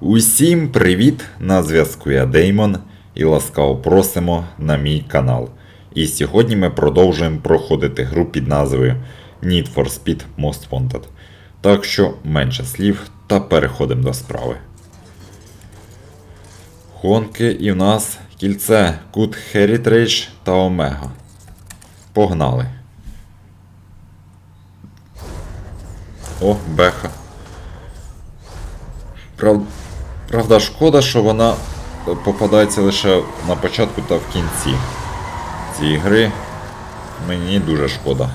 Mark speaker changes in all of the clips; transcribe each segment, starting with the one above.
Speaker 1: Усім привіт! На зв'язку я Деймон і ласкаво просимо на мій канал. І сьогодні ми продовжуємо проходити гру під назвою Need for Speed Most Wanted. Так що менше слів та переходимо до справи. Гонки і в нас кільце Good Heritage та Омега. Погнали. О, беха. Прав... Правда, шкода, що вона попадається лише на початку та в кінці цієї гри. Мені дуже шкода.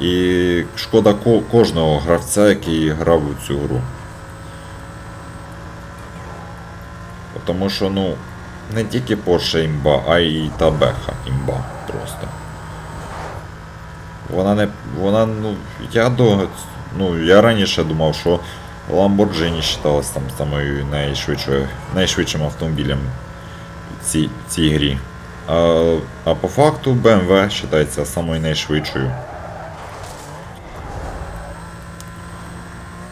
Speaker 1: І шкода ко- кожного гравця, який грав у цю гру. Тому що, ну, не тільки Porsche імба, а й та Беха імба просто. Вона не. Вона, ну, я до. Ну, я раніше думав, що Lamborghini вважалась там самою найшвидшою, найшвидшим автомобілем в цій, цій грі. А, а по факту BMW вважається самою найшвидшою.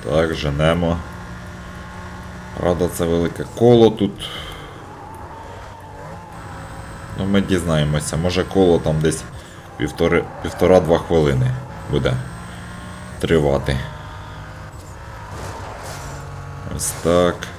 Speaker 1: Так, женемо. Правда, це велике коло тут. Ну, ми дізнаємося, може коло там десь півтора-два хвилини буде тривати. Ось так.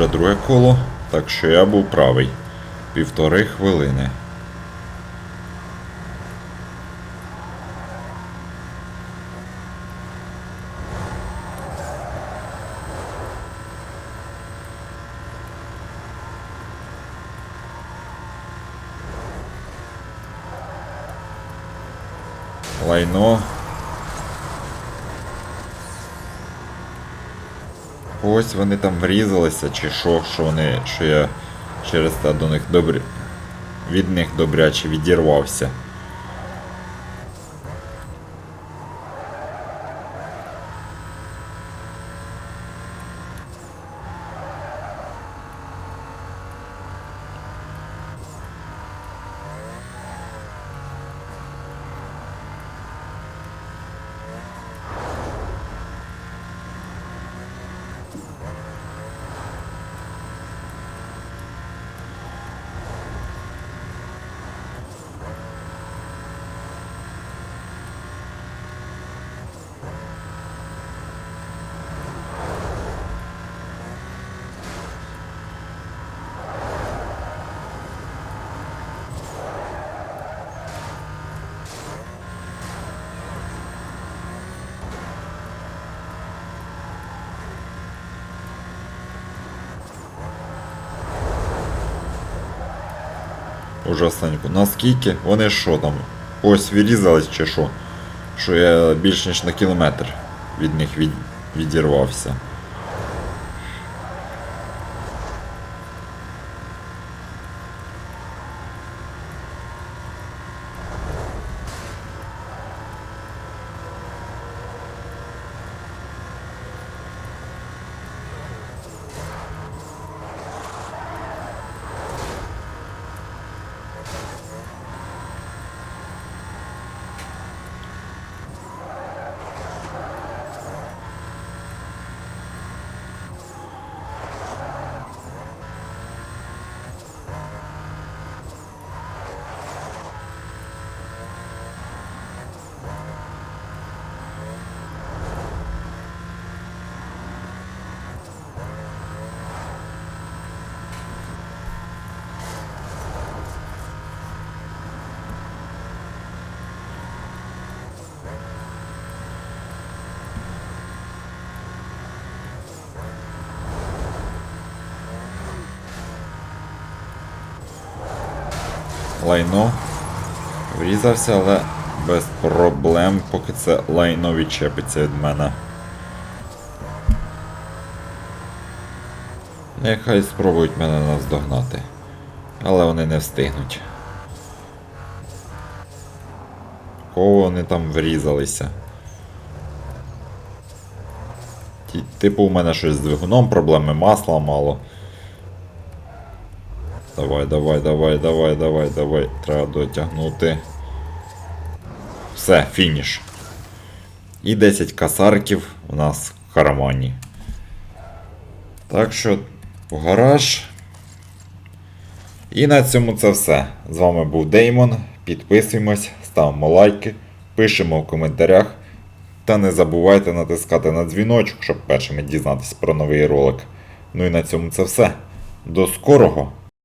Speaker 1: Уже друге коло, так що я був правий. Півтори хвилини. Лайно. Ось вони там врізалися, чи що, що вони, що я через те до них добрі. Від них добряче відірвався. Ужасненько. Наскільки? Вони що там? Ось вирізались чи що? Що я більш ніж на кілометр від них від... відірвався. Лайно. Врізався, але без проблем, поки це лайно відчепиться від мене. Нехай спробують мене наздогнати. Але вони не встигнуть. Кого вони там врізалися? Типу, у мене щось з двигуном, проблеми масла мало. Давай, давай, давай, давай, давай, давай. Треба дотягнути. Все, фініш. І 10 касарків у нас в кармані. Так що в гараж. І на цьому це все. З вами був Деймон. Підписуємось, ставимо лайки, пишемо в коментарях. Та не забувайте натискати на дзвіночок, щоб першими дізнатися про новий ролик. Ну і на цьому це все. До скорого!